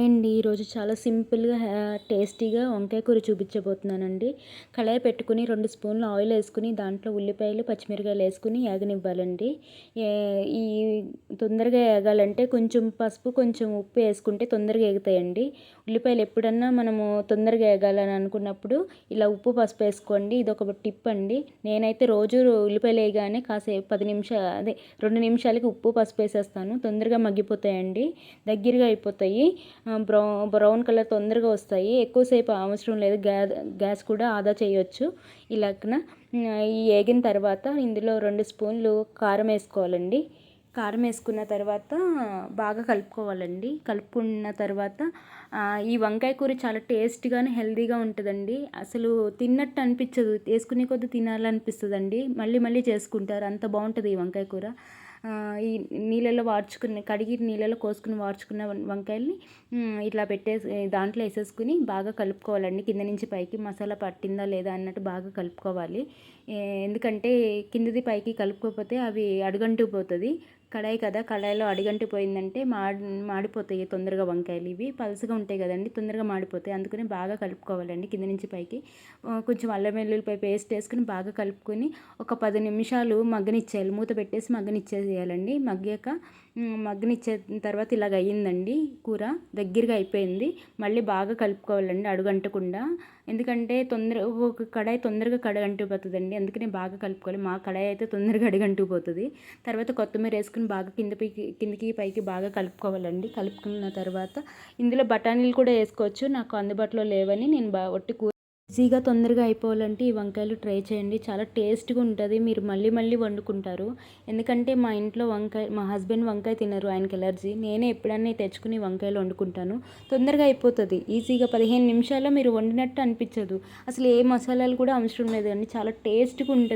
And ఈరోజు చాలా సింపుల్గా టేస్టీగా వంకాయ కూర చూపించబోతున్నానండి. కళాయి పెట్టుకుని రెండు స్పూన్లు ఆయిల్ వేసుకుని దాంట్లో ఉల్లిపాయలు పచ్చిమిరకాయలు వేసుకుని ఏగనివ్వాలండి ఈ తొందరగా ఏగాలంటే కొంచెం పసుపు కొంచెం ఉప్పు వేసుకుంటే తొందరగా ఏగుతాయండి. ఉల్లిపాయలు ఎప్పుడన్నా మనము తొందరగా ఏగాలని అనుకున్నప్పుడు ఇలా ఉప్పు పసుపు వేసుకోండి. ఇది ఒక టిప్ అండి. నేనైతే రోజు ఉల్లిపాయలు వేయగానే కాసేపు పది నిమిషాలు అదే రెండు నిమిషాలకి ఉప్పు పసుపు వేసేస్తాను. తొందరగా మగ్గిపోతాయండి. దగ్గరగా అయిపోతాయి. బ్రౌన్ బ్రౌన్ కలర్ తొందరగా వస్తాయి. ఎక్కువసేపు అవసరం లేదు. గ్యా గ్యాస్ కూడా ఆదా చేయొచ్చు. ఇలాగన ఈ వేగిన తర్వాత ఇందులో రెండు స్పూన్లు కారం వేసుకోవాలండి. కారం వేసుకున్న తర్వాత బాగా కలుపుకోవాలండి. కలుపుకున్న తర్వాత ఈ వంకాయ కూర చాలా టేస్ట్గానే హెల్తీగా ఉంటుందండి. అసలు తిన్నట్టు అనిపించదు. వేసుకునే కొద్ది తినాలనిపిస్తుందండి. మళ్ళీ మళ్ళీ చేసుకుంటారు. అంత బాగుంటుంది ఈ వంకాయ కూర. ఈ నీళ్ళలో వాడ్చుకున్న కడిగి నీళ్ళలో కోసుకుని వాడ్చుకున్న వంకాయల్ని ఇట్లా పెట్టేసి దాంట్లో వేసేసుకుని బాగా కలుపుకోవాలండి. కింద నుంచి పైకి మసాలా పట్టిందా లేదా అన్నట్టు బాగా కలుపుకోవాలి. ఎందుకంటే కిందది పైకి కలుపుకోకపోతే అవి అడుగంటు పోతుంది. కడాయి కదా కడాయిలో అడిగంటి పోయిందంటే మాడి మాడిపోతాయి తొందరగా వంకాయలు ఇవి. పలుసుగా ఉంటాయి కదండి తొందరగా మాడిపోతాయి. అందుకని బాగా కలుపుకోవాలండి కింద నుంచి పైకి. కొంచెం అల్లం వెల్లుల్లిపై పేస్ట్ వేసుకుని బాగా కలుపుకొని ఒక పది నిమిషాలు మగ్గనిచ్చేయాలి. మూత పెట్టేసి మగ్గనిచ్చేసేయాలండి. మగ్గాక మగ్గనిచ్చే తర్వాత ఇలాగ అయ్యిందండి కూర. దగ్గరగా అయిపోయింది. మళ్ళీ బాగా కలుపుకోవాలండి అడుగంటకుండా. ఎందుకంటే తొందర ఒక కడాయి తొందరగా కడగంటిపోతుందండి అందుకని బాగా కలుపుకోవాలి. మా కడాయి అయితే తొందరగా అడుగంటిపోతుంది తర్వాత కొత్తిమీర వేసుకుని బాగా కింద పైకి కిందకి పైకి బాగా కలుపుకోవాలండి. కలుపుకున్న తర్వాత ఇందులో బఠానీలు కూడా వేసుకోవచ్చు. నాకు అందుబాటులో లేవని నేను బా ఒట్టి కూర ఈజీగా తొందరగా అయిపోవాలంటే ఈ వంకాయలు ట్రై చేయండి. చాలా టేస్ట్గా ఉంటుంది. మీరు మళ్ళీ మళ్ళీ వండుకుంటారు. ఎందుకంటే మా ఇంట్లో వంకాయ మా హస్బెండ్ వంకాయ తినరు. ఆయనకి ఎలర్జీ. నేనే ఎప్పుడన్నా తెచ్చుకుని వంకాయలు వండుకుంటాను. తొందరగా అయిపోతుంది. ఈజీగా పదిహేను నిమిషాల్లో మీరు వండినట్టు అనిపించదు. అసలు ఏ మసాలాలు కూడా అవసరం లేదండి. చాలా టేస్ట్గా ఉంటుంది.